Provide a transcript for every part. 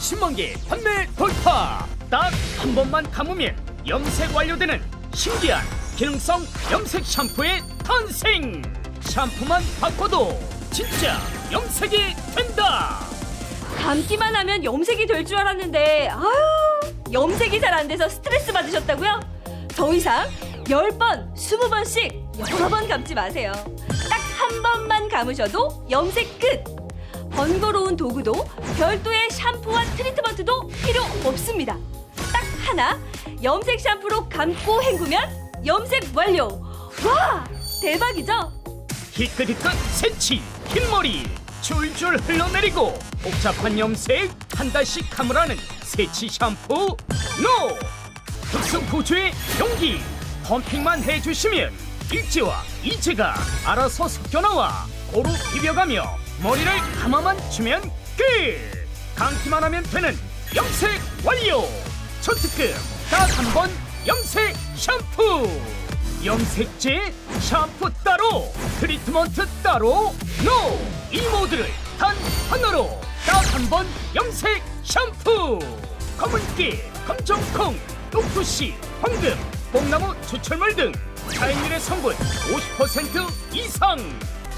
10만 개 판매 돌파 딱 한 번만 감으면 염색 완료되는 신기한 기능성 염색 샴푸의 탄생 샴푸만 바꿔도 진짜 염색이 된다 감기만 하면 염색이 될 줄 알았는데 아유 염색이 잘 안 돼서 스트레스 받으셨다고요? 더 이상 10번, 20번씩 여러 번 감지 마세요. 딱 한 번만 감으셔도 염색 끝! 번거로운 도구도 별도의 샴푸와 트리트먼트도 필요 없습니다. 딱 하나 염색 샴푸로 감고 헹구면 염색 완료! 와! 대박이죠? 희끗희끗 새치 흰머리 줄줄 흘러내리고 복잡한 염색 한 달씩 감으라는 새치 샴푸 노 특수 구조의 용기 펌핑만 해주시면 일제와 이제가 알아서 섞여 나와 고루 비벼가며 머리를 감아만 주면 끝! 감기만 하면 되는 염색 완료! 초특급 딱 한 번 염색 샴푸! 염색제 샴푸 따로 트리트먼트 따로 노! 이 모드를 단 하나로 딱 한 번 염색 샴푸! 검은깨 검정콩 녹두씨 황금 뽕나무 추출물 등 자연유래 성분 50% 이상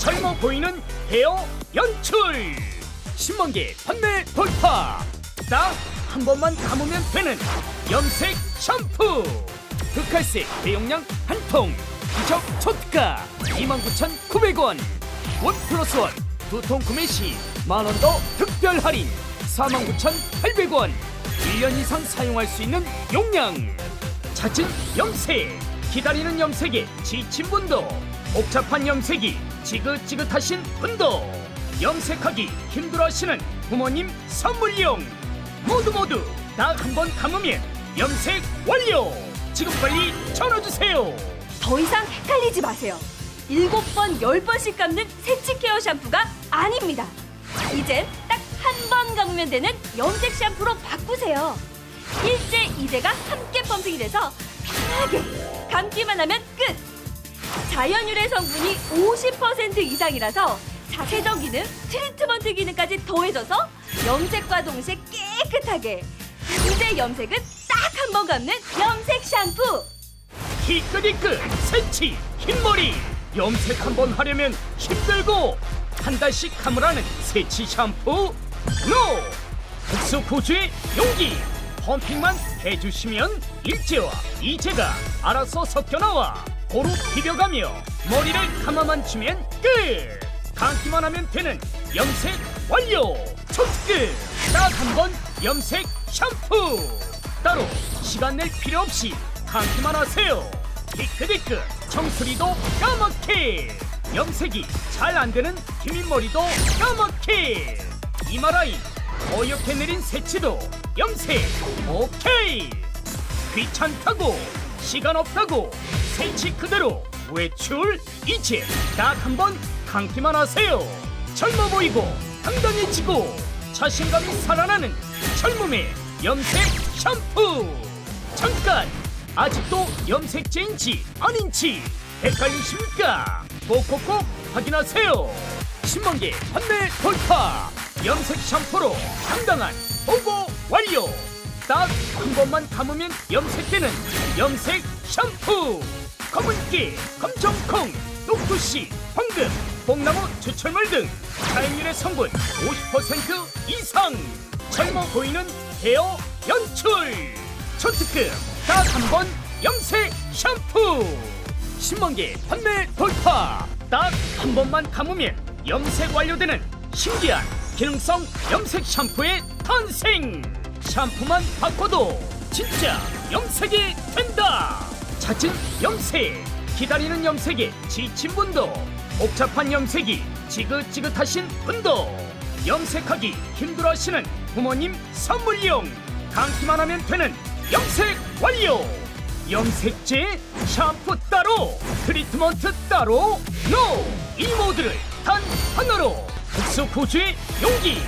젊어 보이는 헤어 연출. 10만 개 판매 돌파. 딱 한 번만 감으면 되는 염색 샴푸. 흑갈색 대용량 한 통. 기적 초특가 29,900원. 원 플러스 원 두 통 구매 시 만 원 더 특별 할인. 49,800원. 1년 이상 사용할 수 있는 용량. 잦은 염색. 기다리는 염색에 지친 분도 복잡한 염색이 지긋지긋하신 분도 염색하기 힘들어하시는 부모님 선물용 모두 모두 다 한번 감으면 염색 완료 지금 빨리 전화주세요 더 이상 헷갈리지 마세요. 일곱 번, 열 번씩 감는 새치 케어 샴푸가 아닙니다. 이젠 딱 한 번 감으면 되는 염색 샴푸로 바꾸세요. 일제, 이제가 함께 펌핑이 돼서 편하게 감기만 하면 끝! 자연유래 성분이 50% 이상이라서 자세적 기능, 트리트먼트 기능까지 더해져서 염색과 동시에 깨끗하게. 이제 염색은 딱 한 번 감는 염색 샴푸! 희끗희끗 새치 흰머리. 염색 한 번 하려면 힘들고 한 달씩 감으라는 새치 샴푸. 노 특수 구조의 용기. 펌핑만 해주시면 일제와 이제가 알아서 섞여 나와 고루 비벼가며 머리를 감아만 주면 끝! 감기만 하면 되는 염색 완료! 초특급 딱한 번 염색 샴푸! 따로 시간 낼 필요 없이 감기만 하세요! 희끗희끗 청소리도 까맣게! 염색이 잘 안 되는 휘민머리도 까맣게! 이마라인 어이없게 내린 새치도 염색 오케이! 귀찮다고 시간 없다고 새치 그대로 외출 이제 딱한 번 감기만 하세요. 젊어 보이고 당당해지고 자신감이 살아나는 젊음의 염색 샴푸. 잠깐 아직도 염색제인지 아닌지 헷갈리십니까? 꼭꼭꼭 확인하세요. 10만 개 판매 돌파. 염색 샴푸로 당당한 보고 완료 딱한 번만 감으면 염색되는 염색 샴푸. 검은깨 검정콩 녹두씨 황금 뽕나무 추출물 등 자연유래 성분 50% 이상. 젊어 보이는 헤어 연출. 초특급 딱 한 번 염색 샴푸. 10만 개 판매 돌파. 딱 한 번만 감으면 염색 완료되는 신기한 기능성 염색 샴푸의 탄생 샴푸만 바꿔도 진짜 염색이 된다. 잦은 염색 기다리는 염색에 지친 분도 복잡한 염색이 지긋지긋하신 분도 염색하기 힘들어하시는 부모님 선물용 감기만 하면 되는 염색 완료. 염색제 샴푸 따로 트리트먼트 따로 노! 이 모드를 단 하나로 특수 구조의 용기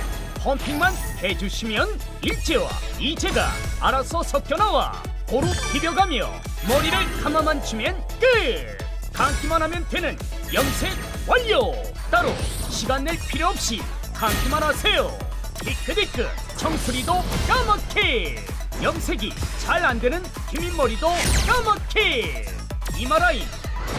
펌핑만 해주시면 일제와 이제가 알아서 섞여 나와 고루 비벼가며 머리를 감아만 주면 끝! 감기만 하면 되는 염색 완료! 따로 시간 낼 필요 없이 감기만 하세요! 희끗희끗 청수리도 까맣게! 염색이 잘 안 되는 기민머리도 까맣게! 이마라인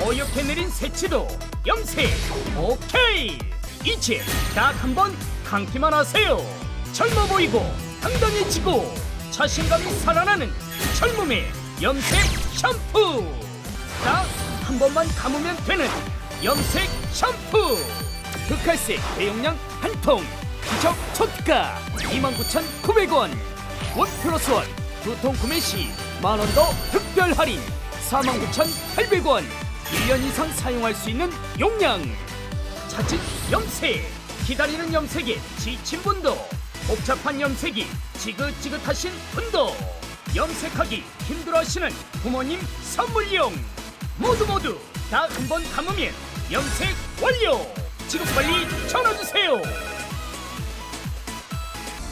어이없게 내린 새치도 염색 오케이! 이제 딱 한번 감기만 하세요. 젊어 보이고 당당해지고 자신감이 살아나는 젊음의 염색 샴푸. 딱 한 번만 감으면 되는 염색 샴푸. 흑갈색 대용량 한 통. 기적 초가 29,900원. 원 플러스 원. 두 통 구매 시 만 원 더 특별 할인 49,800원. 1년 이상 사용할 수 있는 용량. 자칫 염색 기다리는 염색에 지친 분도 복잡한 염색이 지긋지긋하신 분도 염색하기 힘들어하시는 부모님 선물용. 모두 모두 다 한 번 감으면 염색 완료! 지금 빨리 전화주세요!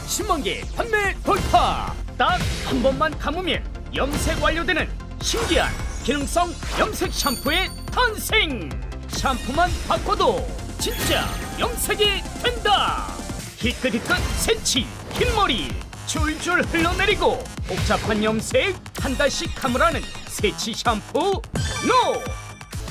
10만 개 판매 돌파! 딱 한 번만 감으면 염색 완료되는 신기한 기능성 염색 샴푸의 탄생! 샴푸만 바꿔도 진짜 염색이 된다. 희끗희끗 새치 흰머리. 줄줄 흘러내리고 복잡한 염색 한 달씩 감으라는 새치 샴푸 노!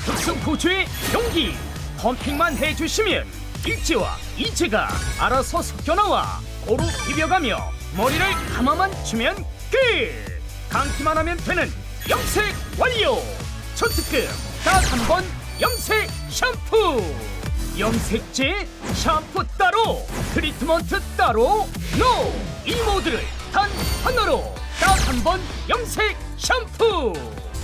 특수 구조의 용기. 펌핑만 해주시면 일제와 이체가 알아서 섞여 나와 고루 비벼가며 머리를 감아만 주면 끝! 감기만 하면 되는 염색 완료! 초특급 딱 한 번 염색 샴푸 염색제 샴푸 따로 트리트먼트 따로 노! 이 모드를 단 하나로 딱 한 번 염색 샴푸!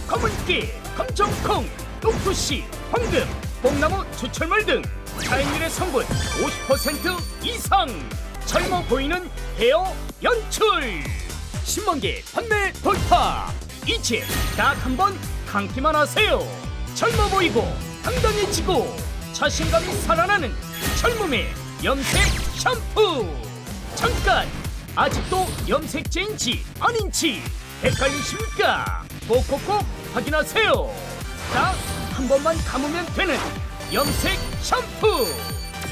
검은깨 검정콩 녹두씨 황금 뽕나무 추출물 등 자연유래 성분 50% 이상! 젊어 보이는 헤어 연출! 10만 개 판매 돌파! 이제 딱 한 번 감기만 하세요! 젊어 보이고 당당해지고 자신감이 살아나는 젊음의 염색 샴푸. 잠깐 아직도 염색제인지 아닌지 헷갈리십니까? 꼭꼭꼭 확인하세요. 딱 한 번만 감으면 되는 염색 샴푸.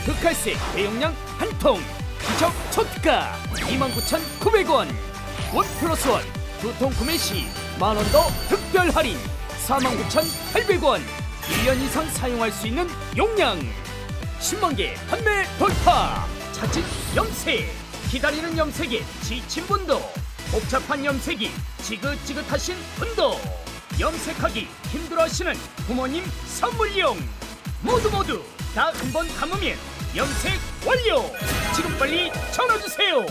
흑갈색 대용량 한통. 기적 초가 29,900원. 원 플러스 원. 두 통 구매 시 만 원 더 특별 할인. 49,800원 1년 이상 사용할 수 있는 용량. 10만 개 판매 돌파. 자칫 염색. 기다리는 염색에 지친 분도 복잡한 염색이 지긋지긋하신 분도 염색하기 힘들어하시는 부모님 선물용. 모두 모두 다 한 번 감으면 염색 완료. 지금 빨리 전화주세요